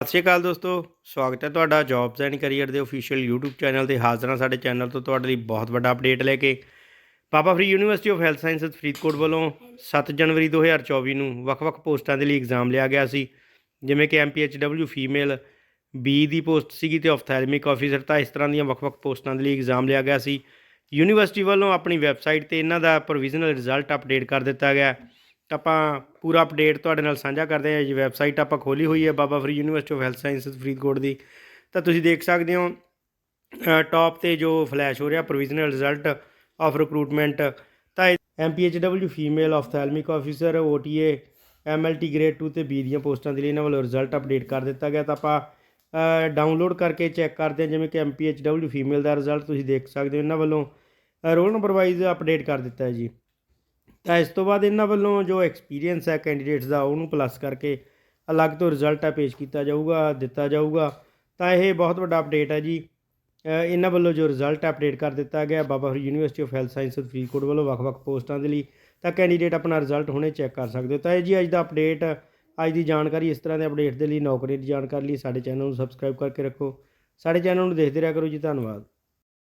ਸਤਿ ਸ਼੍ਰੀ ਅਕਾਲ ਦੋਸਤੋ, ਸਵਾਗਤ ਹੈ ਤੁਹਾਡਾ ਜੌਬਸ ਐਂਡ ਕੈਰੀਅਰ ਦੇ ਅਫੀਸ਼ੀਅਲ YouTube ਚੈਨਲ ਤੇ ਹਾਜ਼ਰ ਹਾਂ ਸਾਡੇ ਚੈਨਲ ਤੋਂ ਤੁਹਾਡੇ ਲਈ ਬਹੁਤ ਵੱਡਾ ਅਪਡੇਟ ਲੈ ਕੇ। Baba Farid university of health sciences Faridkot ਵੱਲੋਂ 7 ਜਨਵਰੀ 2024 ਨੂੰ ਵੱਖ-ਵੱਖ ਪੋਸਟਾਂ ਦੇ ਲਈ ਐਗਜ਼ਾਮ ਲਿਆ ਗਿਆ ਸੀ। ਜਿਵੇਂ ਕਿ MPHW ਫੀਮੇਲ ਬੀ ਦੀ ਪੋਸਟ ਸੀਗੀ ਤੇ ਆਪਥੈਲਮਿਕ ਆਫੀਸਰ ਤਾਂ ਇਸ ਤਰ੍ਹਾਂ ਦੀਆਂ ਵੱਖ-ਵੱਖ ਪੋਸਟਾਂ ਦੇ ਲਈ ਐਗਜ਼ਾਮ ਲਿਆ ਗਿਆ ਸੀ। ਯੂਨੀਵਰਸਿਟੀ ਵੱਲੋਂ ਆਪਣੀ ਵੈਬਸਾਈਟ ਤੇ ਇਹਨਾਂ ਦਾ ਪ੍ਰੋਵੀਜ਼ਨਲ ਰਿਜ਼ਲਟ ਅਪਡੇਟ ਕਰ ਦਿੱਤਾ ਗਿਆ। ਆਪਾਂ ਪੂਰਾ ਅਪਡੇਟ ਤੁਹਾਡੇ ਨਾਲ ਸਾਂਝਾ ਕਰਦੇ ਹਾਂ ਜੀ ਵੈਬਸਾਈਟ ਆਪਾਂ ਖੋਲੀ ਹੋਈ ਹੈ Baba Farid university of health sciences Faridkot ਦੀ। ਤਾਂ ਤੁਸੀਂ ਦੇਖ ਸਕਦੇ ਹੋ ਟਾਪ ਤੇ ਜੋ ਫਲੈਸ਼ ਹੋ ਰਿਹਾ ਪ੍ਰੋਵੀਜ਼ਨਲ ਰਿਜ਼ਲਟ ਆਫ ਰਿਕਰੂਟਮੈਂਟ ਤਾਂ MPHW female ophthalmic officer OTA MLT grade 2 ਤੇ ਬੀ ਦੀਆਂ ਪੋਸਟਾਂ ਦੇ ਲਈ ਇਹਨਾਂ ਵੱਲੋਂ ਰਿਜ਼ਲਟ ਅਪਡੇਟ ਕਰ ਦਿੱਤਾ ਗਿਆ। ਤਾਂ ਆਪਾਂ ਡਾਊਨਲੋਡ ਕਰਕੇ ਚੈੱਕ ਕਰਦੇ ਹਾਂ, ਜਿਵੇਂ ਕਿ ਐਮਪੀਐਚਡਬਲਯੂ ਫੀਮੇਲ ਦਾ ਰਿਜ਼ਲਟ ਤੁਸੀਂ ਦੇਖ ਸਕਦੇ ਹੋ। ਇਹਨਾਂ ਵੱਲੋਂ ਰੋਲ ਨੰਬਰ ਵਾਈਜ਼ ਅਪਡੇਟ ਕਰ ਦਿੱਤਾ ਹੈ ਜੀ। ਤਾਂ ਇਸ ਤੋਂ ਬਾਅਦ ਇਹਨਾਂ ਵੱਲੋਂ ਜੋ ਐਕਸਪੀਰੀਅੰਸ ਹੈ ਕੈਂਡੀਡੇਟਸ ਦਾ, ਉਹਨੂੰ ਪਲੱਸ ਕਰਕੇ ਅਲੱਗ ਤੋਂ ਰਿਜ਼ਲਟ ਹੈ ਪੇਸ਼ ਕੀਤਾ ਜਾਊਗਾ, ਦਿੱਤਾ ਜਾਊਗਾ। ਤਾਂ ਇਹ ਬਹੁਤ ਵੱਡਾ ਅਪਡੇਟ ਹੈ ਜੀ। ਇਹਨਾਂ ਵੱਲੋਂ ਜੋ ਰਿਜ਼ਲਟ ਅਪਡੇਟ ਕਰ ਦਿੱਤਾ ਗਿਆ Baba Farid university of health sciences Faridkot ਵੱਲੋਂ ਵੱਖ-ਵੱਖ ਪੋਸਟਾਂ ਦੇ ਲਈ, ਤਾਂ ਕੈਂਡੀਡੇਟ ਆਪਣਾ ਰਿਜ਼ਲਟ ਹੁਣੇ ਚੈੱਕ ਕਰ ਸਕਦੇ ਹੋ। ਤਾਂ ਇਹ ਜੀ ਅੱਜ ਦਾ ਅਪਡੇਟ ਅੱਜ ਦੀ ਜਾਣਕਾਰੀ ਇਸ ਤਰ੍ਹਾਂ ਦੇ ਅਪਡੇਟ ਦੇ ਲਈ, ਨੌਕਰੀ ਦੀ ਜਾਣਕਾਰੀ ਲਈ ਸਾਡੇ ਚੈਨਲ ਨੂੰ ਸਬਸਕ੍ਰਾਈਬ ਕਰਕੇ ਰੱਖੋ। ਸਾਡੇ ਚੈਨਲ ਨੂੰ ਦੇਖਦੇ ਰਿਹਾ ਕਰੋ ਜੀ, ਧੰਨਵਾਦ।